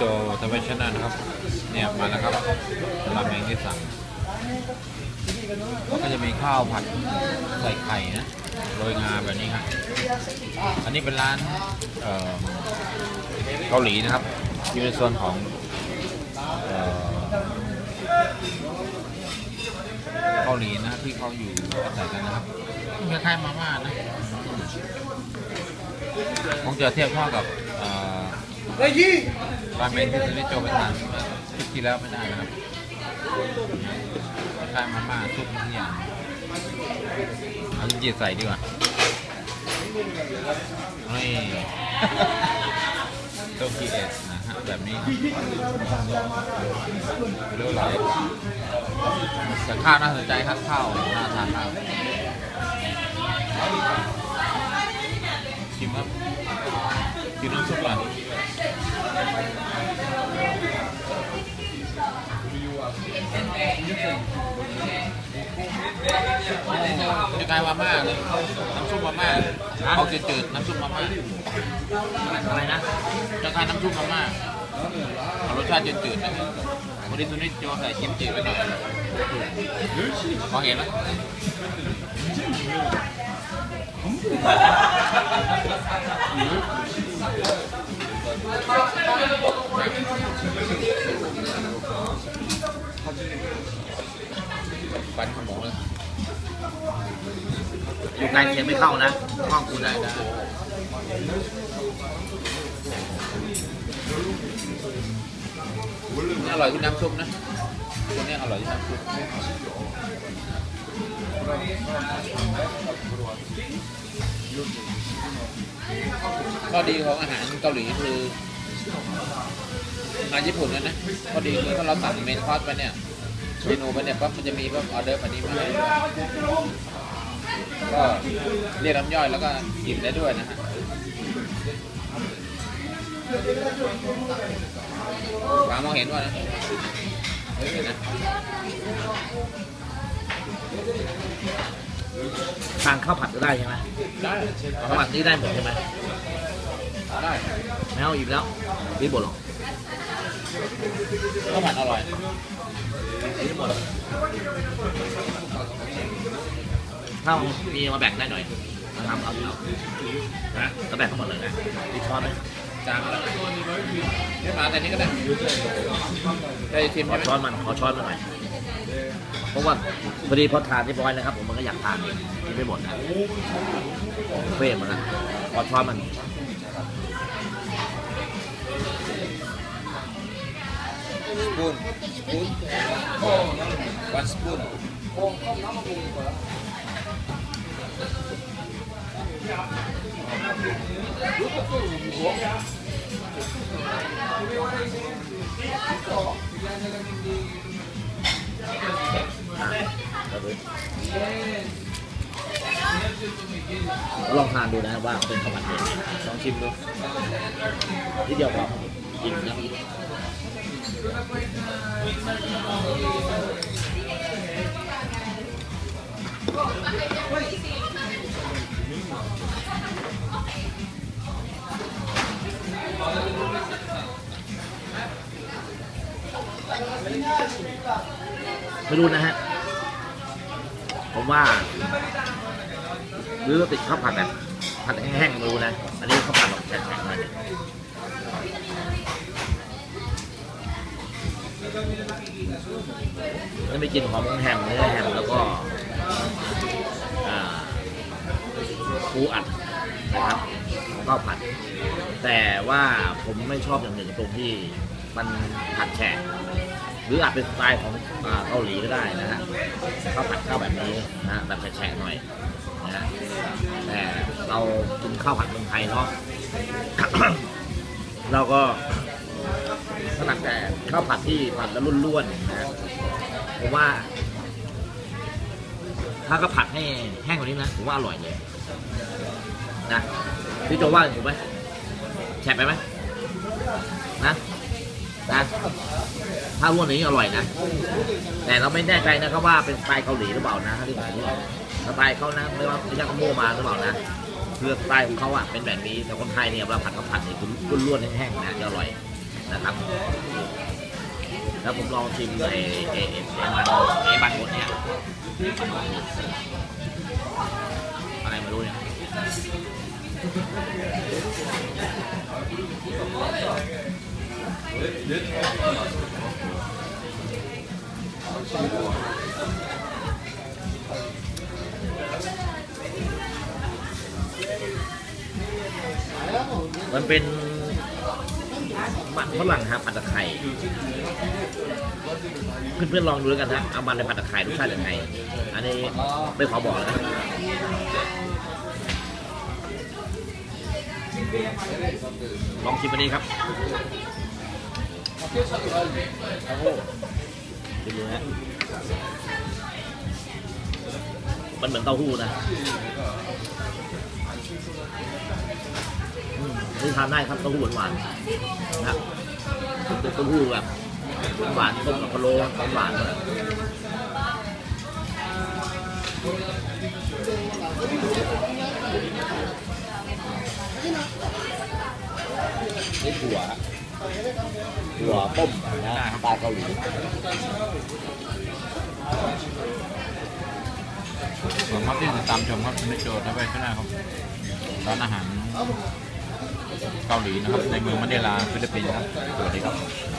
โจทวีชนะนะครับ เนี่ยมาแล้วครับราเมงที่สั่งก็จะมีข้าวผัดใส่ไข่นะโรยงาแบบนี้ครับอันนี้เป็นร้านเเกาหลีนะครับ อยู่ในส่วนของเอ่อเกาหลีนะที่เขาอยู่อาศัยกันนะครับคล้ายๆมาม่านะคงจะเทียบเท่ากับเอ่อ ราเมนที่ซื้อที่โจไปทานคลิปที่แล้วไม่ได้นะครับคล้ายมาม่าซุปทุกอย่างเอาจริงๆใส่ดีกว่านี่โตกีเอสนะฮะแบบนี้เรื่องอะไรแต่ข้าวน่าสนใจครับข้าวน่าทานมากชิมครับกินน้ำซุปก่อน จะกลายมาม่าเลยน้ำซุปมาม่าเอาจืดๆน้ำซุปมาม่าอะไรนะจะกลายน้ำซุปมาม่าเอารสชาติจืดๆนะวันนี้ตัวนี้โจใส่เค็มจืดไปหน่อยมองเห็นไหม ฟันขโมงเลยอยู่ไกลเคียงไม่เข้านะห้องกูได้ได้ได้นี่อร่อยที่น้ำซุปนะตัวนี้อร่อยที่น้ำซุปข้อดีของอาหารเกาหลีคืออาหารญี่ปุ่นนะนะข้อดีคือถ้าเราสั่งเมนคอร์สไปเนี่ย เมนูไปเนี่ยปั๊บมันจะมีปั๊บออเดอร์อันนี้มาให้ก็เรียกน้ำย่อยแล้วก็กินได้ด้วยนะฮะวางมองเห็นว่านะเห็นนะทางข้าวผัดก็ได้ใช่ไหมได้ข้าวผัดนี่ได้หมดใช่ไหมได้ไม่เอาอีกแล้วรีบบ่นหรอก ข้าวผัดอร่อยรีบบ่นหรอกถ้ามีมาแบ่งได้หน่อยมาทำเอาเอานะแล้วแบ่งทั้งหมดเลยนะมีช้อนไหมจางแล้วไม่มาแต่นี้ก็ได้ได้ชิมขอใช่ไหมช้อนมันขอช้อนมันหน่อยเพราะว่าพอดีพอทานเรียบร้อยแล้วครับ ผมมันก็อยากทานเองกินไม่หมดนะเฟ่หมดนะขอช้อนมัน สปูนสปูนวันสปูนลองทานดูนะว่าเป็นข้าวผัดเองลองชิมดูที่เดียวพอกินนะ ไม่รู้นะฮะ ผมว่าหรือว่าติดข้าวผัดแบบผัดแห้งๆไม่รู้นะ อันนี้ข้าวผัดแบบแข็งๆหน่ย แล้วไม่กินหอมแฮมเนื้อแฮมแล้วก็ปูอัดนะครับของข้าวผัด แต่ว่าผมไม่ชอบอย่างหนึ่งตรงที่มันผัดแฉะหรืออาจเป็นสไตล์ของเกาหลีก็ได้นะฮะข้าวผัดข้าวแบบนี้นะแบบแฉะหน่อยนะฮะแต่เรากินข้าวผัดเมืองไทยเนาะเราก็ ข้าวผัดที่ผัดแล้วร่วนๆนะฮะผมว่า ถ้าก็ผัดให้แห้งกว่านี้นะผมว่าอร่อยเลยนะพี่โจว่าถูกไหมแฉะไปไหมนะนะถ้าร่วนอย่างนี้อร่อยนะ แต่เราไม่แน่ใจนะครับว่าเป็นสไตล์เกาหลีหรือเปล่านะที่ผมพูดสไตล์เขานะไม่ว่าไม่ใช่เขาโม่มาหรือเปล่านะคือสไตล์ของเขาอะเป็นแบบนี้แต่คนไทยเนี่ยเวลาผัดข้าวผัดเนี่ยคุณร่วนๆแห้งๆนะจะอร่อยนะครับ แล้วผมลองชิมไอ้ไอ้ไอ้ไอ้มันไอ้ มันบดฝรั่งครับผัดตะไคร้เพื่อนๆลองดูแล้วกันนะเอามันในผัดตะไคร้รสชาติยังไง อันนี้ไม่ขอบอกนะลองชิมอันนี้ครับโอ้โหดูนะ มันเหมือนเต้าหู้นะอืมนี่ทานได้ครับเต้าหู้หวานๆนะครับ เป็นเต้าหู้แบบหวานต้มกับพะโล้หวานเลยนี่ถั่วถั่วต้มนะปลาเกาหลีส่วนครับที่ติดตามชมครับนิโจทย์นะไปข้างหน้าครับร้านอาหาร เกาหลีนะครับ ในเมืองมะเดลาฟิลิปปินส์ครับสวัสดีครับ